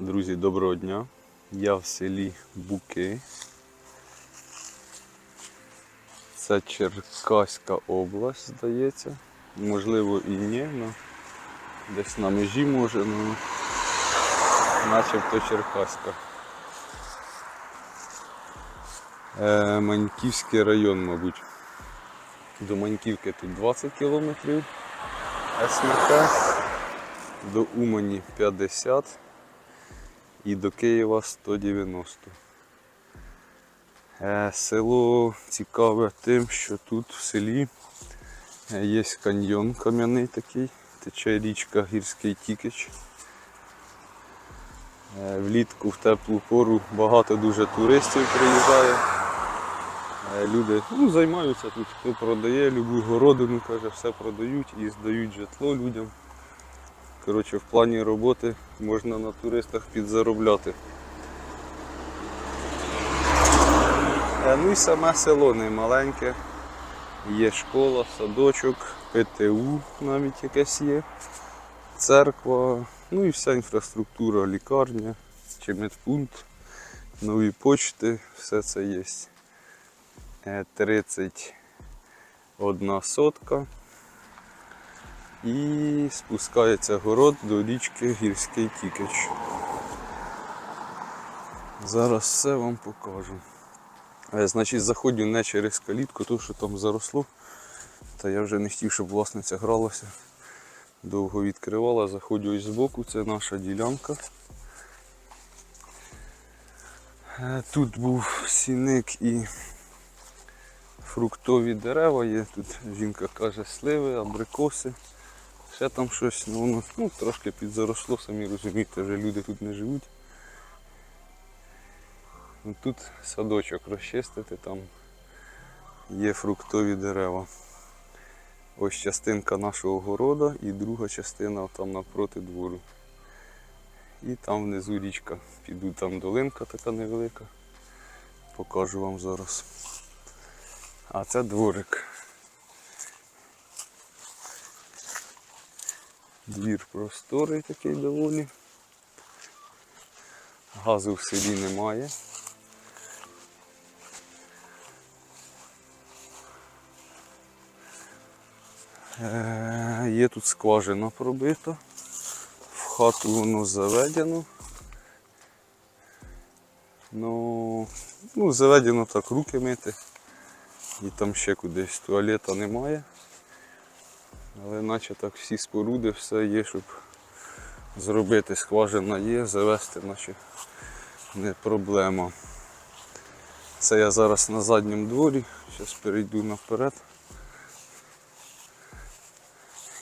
Друзі, доброго дня. Я в селі Буки. Це Черкаська область, здається. Можливо і ні, але десь на межі може, ну начебто Черкаська. Е, Маньківський район, мабуть. До Маньківки тут 20 кілометрів СМК, до Умані 50 і до Києва 190. Е, Село цікаве тим, що тут в селі е, є каньйон кам'яний такий, тече річка Гірський Тікич. Е, Влітку в теплу пору багато дуже туристів приїжджає. Люди ну, займаються тут, хто продає любу городину, каже, все продають і здають житло людям. Коротше, в плані роботи можна на туристах підзаробляти. Е, Ну і саме село не маленьке. Є школа, садочок, ПТУ навіть якесь є, церква, ну і вся інфраструктура, лікарня чи медпункт, нові почти, все це є. Е, 31 сотка. І спускається город до річки Гірський Тікич. Зараз все вам покажу. Е, Значить, заходжу не через калітку, тому що там заросло. Та я вже не хотів, щоб власниця гралася. Довго відкривала, заходжу із боку, це наша ділянка. Е, Тут був сіник і фруктові дерева є. Тут жінка каже сливи, абрикоси. Ще там щось, ну воно ну, трошки підзаросло, самі розумієте, вже люди тут не живуть. Ну, Тут садочок розчистити, там є фруктові дерева. Ось частинка нашого города і друга частина там навпроти двору. І там внизу річка. Піду там долинка така невелика. Покажу вам зараз. А це дворик. Двір просторий такий доволі. Газу в селі немає. Е, Є тут скважина пробита. В хату воно заведено. Ну, ну заведено так руки мити. І там ще кудись туалета немає. Але наче так всі споруди, все є, щоб зробити скважина є, завести наче не проблема. Це я зараз на задньому дворі, зараз перейду наперед.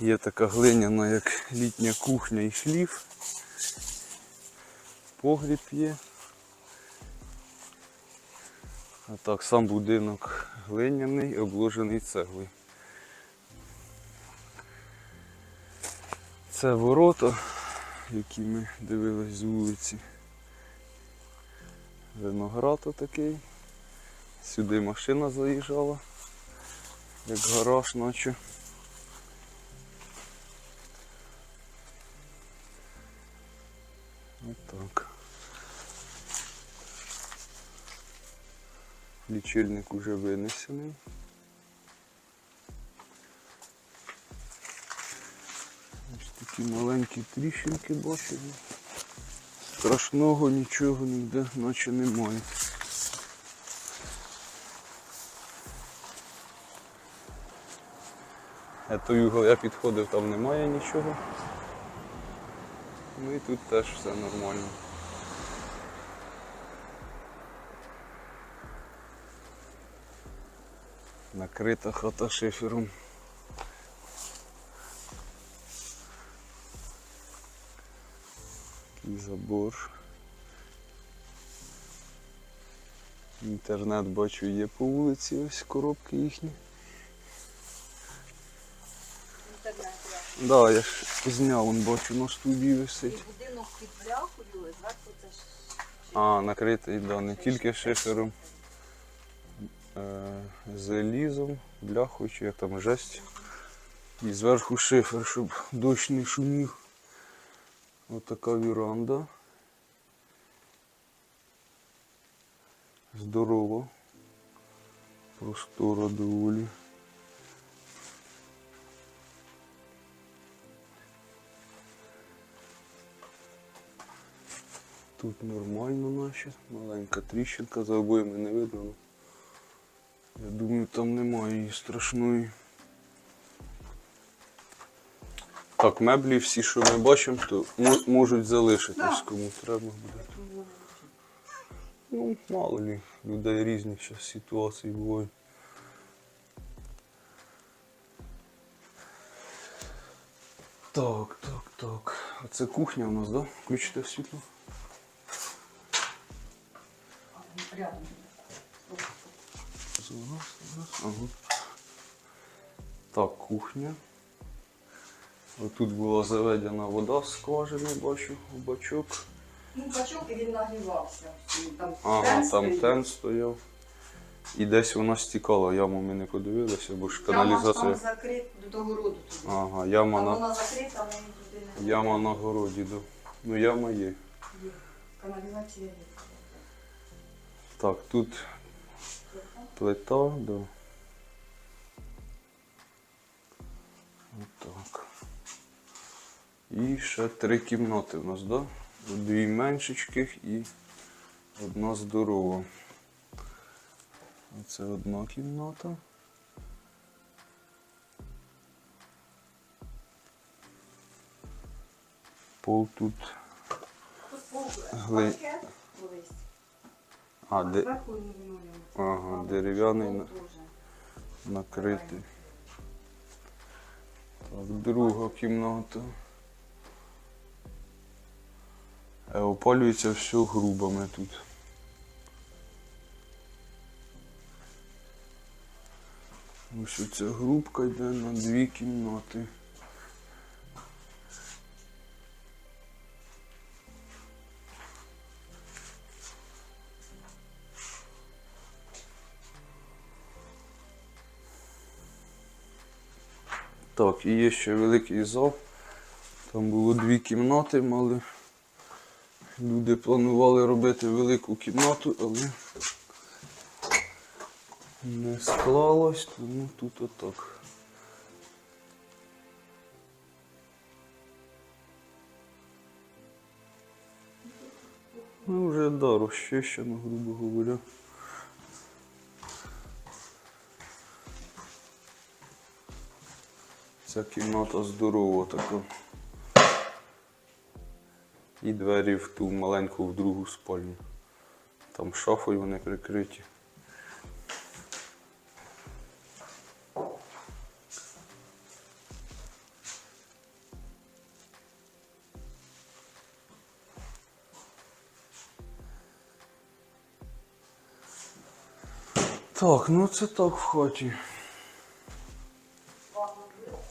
Є така глиняна, як літня кухня і шліф. Погріб є. А так, сам будинок глиняний, обложений цеглою. Це ворота, які ми дивились з вулиці. Виноград такий. Сюди машина заїжджала, як гараж наче. Отак. Лічильник уже винесений. Ось такі маленькі тріщинки бачимо. Страшного нічого ніде наче немає. А той угол я підходив, там немає нічого. Ну і тут теж все нормально. Накрита хата шифером. Забор. Інтернет бачу є по вулиці, ось коробки їхні. Інтернет я. Да, я ж зняв, он бачу на студії висить. І будинок під бляхою, зверху це ж А, накритий, да, не тільки шифером, е, залізом, бляхою, чи як там жесть. І зверху шифер, щоб дощ не шумів. Отака От віранда. Здорово. Простора доволі. Тут нормально наче, маленька тріщинка за обоями не видно. Я думаю, там немає її страшної. Так, меблі всі, що ми бачимо, то можуть залишитись, кому треба буде. Ну, мало ли, людей різні зараз ситуації бувають. Так, так, так. А це кухня у нас, так? Да? Включите світло. Рядом. Зараз, зараз. Ага. Так, кухня. Тут була заведена вода з скважини, бачу, у бачок. Ну, бачок і він нагрівався. Там Ага, тен там стоїть. тен стояв. І десь вона стікала, яму ми не подивилися, бо ж Яма ж каналізація. там закрита до того роду туди. Ага, яма Там на, вона закрита, але туди не яма на городі. Да. Ну яма є. є. Каналізація є. Так, тут плита, да. Отак. І ще три кімнати у нас, да? Дві меншечких і одна здорова. Це одна кімната. Пол тут. Гли-. А, де... Ага, дерев'яний на- накритий. Так, друга кімната. Опалюється все грубами тут. Ось оця грубка йде на дві кімнати. Так, і є ще великий зал. Там було дві кімнати, мали. Люди планували робити велику кімнату, але не склалось, тому тут отак. Ну, вже да, розчищено, грубо говоря. Ця кімната здорова така. І двері в ту маленьку в другу спальню. Там шафою вони прикриті. Так, ну це так в хаті.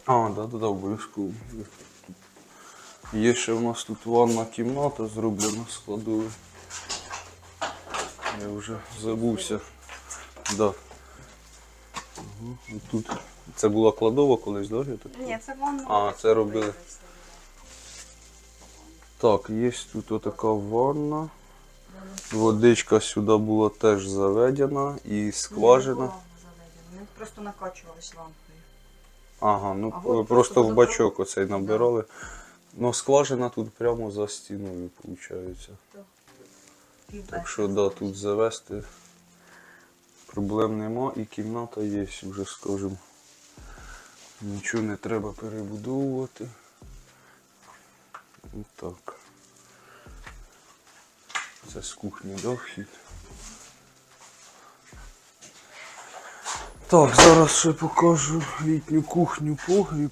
А, да, да, да, обов'язково. Є ще в нас тут ванна кімната зроблена складовою. Я вже забувся. Да. Угу. Тут. Це була кладова колись, да? так? Ні, це ванна. А, це робили. Так, є тут отака ванна. Водичка сюди була теж заведена і скважина. Ми просто накачувались лампою. Ага, ну А просто, просто в бачок оцей набирали. Ну, скважина тут прямо за стіною, виходить. Так що да, тут завести проблем нема і кімната є, вже скажімо. Нічого не треба перебудовувати. І так. Це з кухні, да, вхід? Так, зараз ще покажу літню кухню погріб.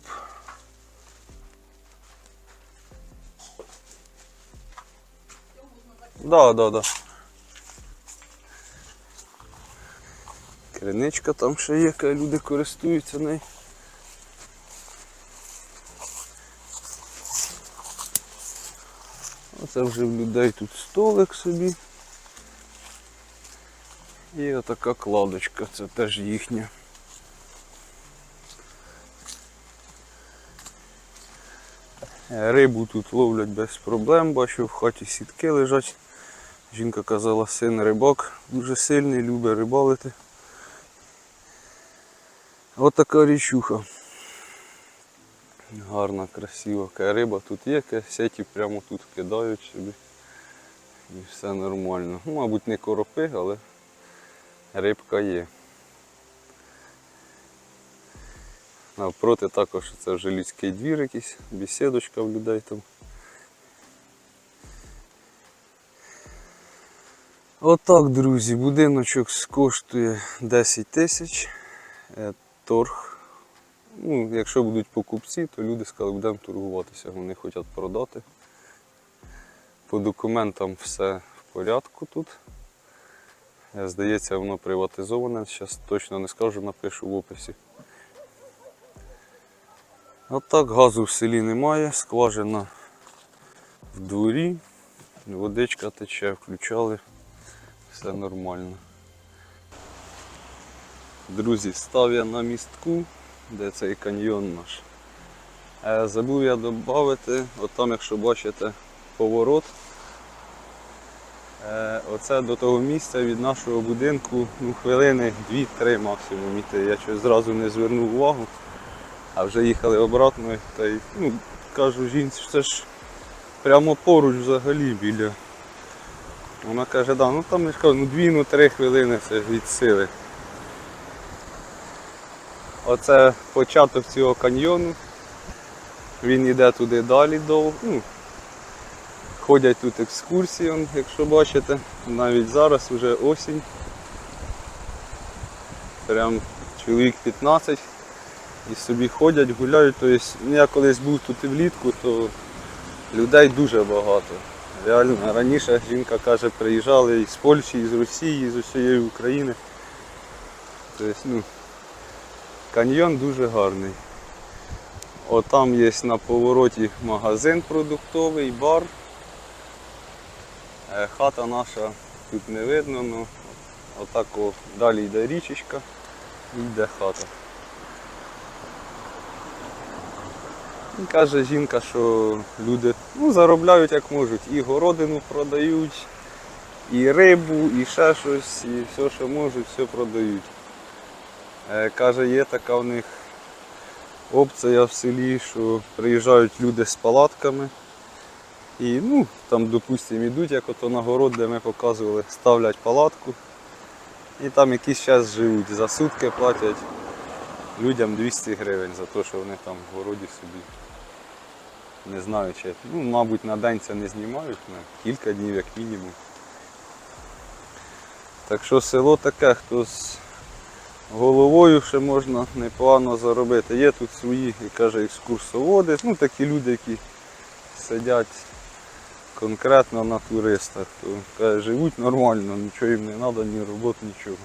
Да, да, да. Криничка там ще є, яка люди користуються нею. Оце вже в людей тут столик собі. І отака кладочка, це теж їхня. Рибу тут ловлять без проблем, бачу, в хаті сітки лежать Жінка казала, син рибак, дуже сильний, любить рибалити. От така річуха. Гарна, красива яка риба тут є, сеті прямо тут кидають собі. І все нормально. Ну, мабуть, не коропи, але рибка є. Навпроти також це вже людський двір якийсь, бесідочка в людей там. Отак, друзі, будиночок коштує 10 тисяч. Е, Торг. Ну, якщо будуть покупці, то люди сказали, будемо торгуватися. Вони хочуть продати. По документам все в порядку тут. Е, Здається, воно приватизоване. Зараз точно не скажу, напишу в описі. Отак газу в селі немає, скважина в дворі, водичка тече, включали, все нормально. Друзі, став я на містку, де цей каньйон наш. Е, Забув я додати, от там, якщо бачите, поворот. Е, Оце до того місця від нашого будинку ну, хвилини 2-3 максимум іти. Я щось зразу не звернув увагу. А вже їхали обратно, та й ну, кажу жінці, що це ж прямо поруч взагалі біля. Вона каже, да, ну там я ну дві, ну три хвилини це від сили. Оце початок цього каньйону. Він йде туди далі довго. Ну, ходять тут екскурсії, якщо бачите, навіть зараз вже осінь. Прям чоловік 15 і собі ходять, гуляють. Тобто, я колись був тут і влітку, то людей дуже багато. Реально, раніше жінка каже, приїжджали і з Польщі, і з Росії, і з усієї України. Тобто, ну, каньйон дуже гарний. От там є на повороті магазин продуктовий, бар. Е, Хата наша тут не видно, ну, отак далі йде річечка і йде хата. Каже жінка, що люди ну, заробляють як можуть. І городину продають, і рибу, і ще щось, і все, що можуть, все продають. Е, каже, є така в них опція в селі, що приїжджають люди з палатками. І ну, там, допустимо, йдуть, як ото на город, де ми показували, ставлять палатку. І там якийсь час живуть. За сутки платять людям 200 гривень за те, що вони там в городі собі. Не знаю, чи, ну, мабуть, на день це не знімають, на кілька днів як мінімум. Так що село таке, хто з головою ще можна непогано заробити. Є тут свої, як каже, екскурсоводи, ну такі люди, які сидять конкретно на туристах, то каже, живуть нормально, нічого їм не треба, ні роботи, нічого.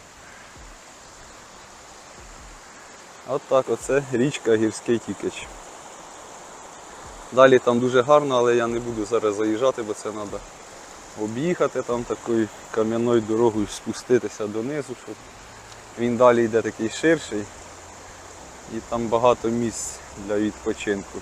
От так, оце річка Гірський Тікач. Далі там дуже гарно, але я не буду зараз заїжджати, бо це треба об'їхати там такою кам'яною дорогою, спуститися донизу, щоб він далі йде такий ширший і там багато місць для відпочинку.